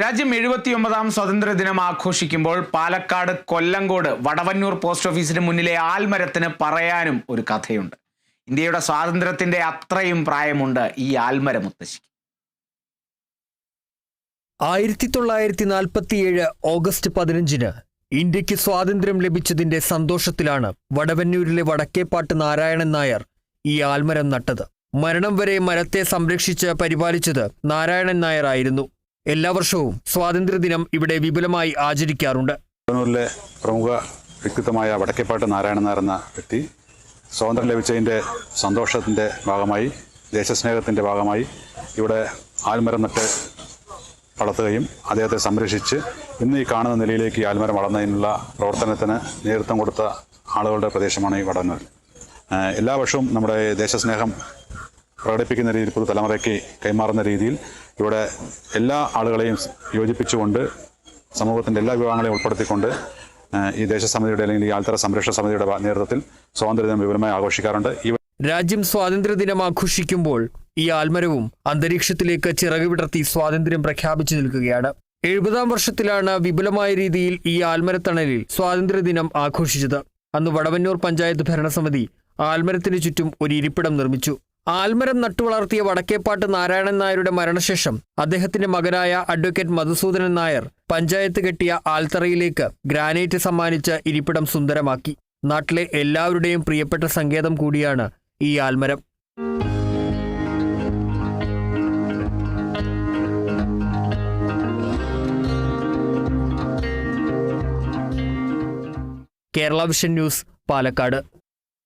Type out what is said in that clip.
രാജ്യം എഴുപത്തിയൊമ്പതാം സ്വാതന്ത്ര്യ ദിനം ആഘോഷിക്കുമ്പോൾ പാലക്കാട് കൊല്ലങ്കോട് വടവന്നൂർ പോസ്റ്റ് ഓഫീസിന് മുന്നിലെ ആൽമരത്തിന് പറയാനും ഒരു കഥയുണ്ട്. ഇന്ത്യയുടെ സ്വാതന്ത്ര്യത്തിന്റെ അത്രയും പ്രായമുണ്ട് ഈ ആൽമര മുത്തശ്ശിക്ക്. ആയിരത്തി തൊള്ളായിരത്തി നാൽപ്പത്തിയേഴ് ഓഗസ്റ്റ് പതിനഞ്ചിന് ഇന്ത്യയ്ക്ക് സ്വാതന്ത്ര്യം ലഭിച്ചതിന്റെ സന്തോഷത്തിലാണ് വടവന്നൂരിലെ വടക്കേപ്പാട്ട് നാരായണൻ നായർ ഈ ആൽമരം നട്ടത്. മരണം വരെ മരത്തെ സംരക്ഷിച്ച് പരിപാലിച്ചത് നാരായണൻ നായർ ആയിരുന്നു. എല്ലാ വർഷവും സ്വാതന്ത്ര്യദിനം ഇവിടെ വിപുലമായി ആചരിക്കാറുണ്ട്. കണ്ണൂരിലെ പ്രമുഖ വ്യക്തിത്വമായ വടക്കേപ്പാട്ട് നാരായണൻ നായർ എന്ന വ്യക്തി സ്വാതന്ത്ര്യം ലഭിച്ചതിന്റെ സന്തോഷത്തിന്റെ ഭാഗമായി ദേശസ്നേഹത്തിന്റെ ഭാഗമായി ഇവിടെ ആൽമരം നട്ട് വളർത്തുകയും അദ്ദേഹത്തെ സംരക്ഷിച്ച് ഇന്ന് ഈ കാണുന്ന നിലയിലേക്ക് ആൽമരം വളർന്നതിനുള്ള പ്രവർത്തനത്തിന് നേതൃത്വം കൊടുത്ത ആളുകളുടെ പ്രദേശമാണ് ഈ വടങ്ങൾ എല്ലാ വർഷവും നമ്മുടെ ദേശസ്നേഹം പ്രകടിപ്പിക്കുന്ന രീതിയിൽ പുതുതലമുറയ്ക്ക് കൈമാറുന്ന രീതിയിൽ ഇവിടെ എല്ലാ ആളുകളെയും യോജിപ്പിച്ചുകൊണ്ട് സമൂഹത്തിന്റെ എല്ലാ വിഭാഗങ്ങളെയും ഉൾപ്പെടുത്തിക്കൊണ്ട് ഈ ദേശസമിതിയുടെ അല്ലെങ്കിൽ ഈ ആൽത്തറ സംരക്ഷണ സമിതിയുടെ നേതൃത്വത്തിൽ സ്വാതന്ത്ര്യദിനം വിപുലമായി ആഘോഷിക്കാറുണ്ട്. ഈ രാജ്യം സ്വാതന്ത്ര്യദിനം ആഘോഷിക്കുമ്പോൾ ഈ ആൽമരവും അന്തരീക്ഷത്തിലേക്ക് ചിറക് വിടർത്തി സ്വാതന്ത്ര്യം പ്രഖ്യാപിച്ചു നിൽക്കുകയാണ്. എഴുപതാം വർഷത്തിലാണ് വിപുലമായ രീതിയിൽ ഈ ആൽമരത്തണലിൽ സ്വാതന്ത്ര്യദിനം ആഘോഷിച്ചത്. അന്ന് വടവന്നൂർ പഞ്ചായത്ത് ഭരണസമിതി ആൽമരത്തിന് ചുറ്റും ഒരു ഇരിപ്പിടം നിർമ്മിച്ചു. ആൽമരം നട്ടുവളർത്തിയ വടക്കേപ്പാട്ട് നാരായണൻ നായരുടെ മരണശേഷം അദ്ദേഹത്തിന്റെ മകനായ അഡ്വക്കേറ്റ് മധുസൂദനൻ നായർ പഞ്ചായത്ത് കെട്ടിയ ആൽത്തറയിലേക്ക് ഗ്രാനൈറ്റ് സമ്മാനിച്ച് ഇരിപ്പിടം സുന്ദരമാക്കി. നാട്ടിലെ എല്ലാവരുടെയും പ്രിയപ്പെട്ട സങ്കേതം കൂടിയാണ് ഈ ആൽമരം. Kerala vision news Palakkad.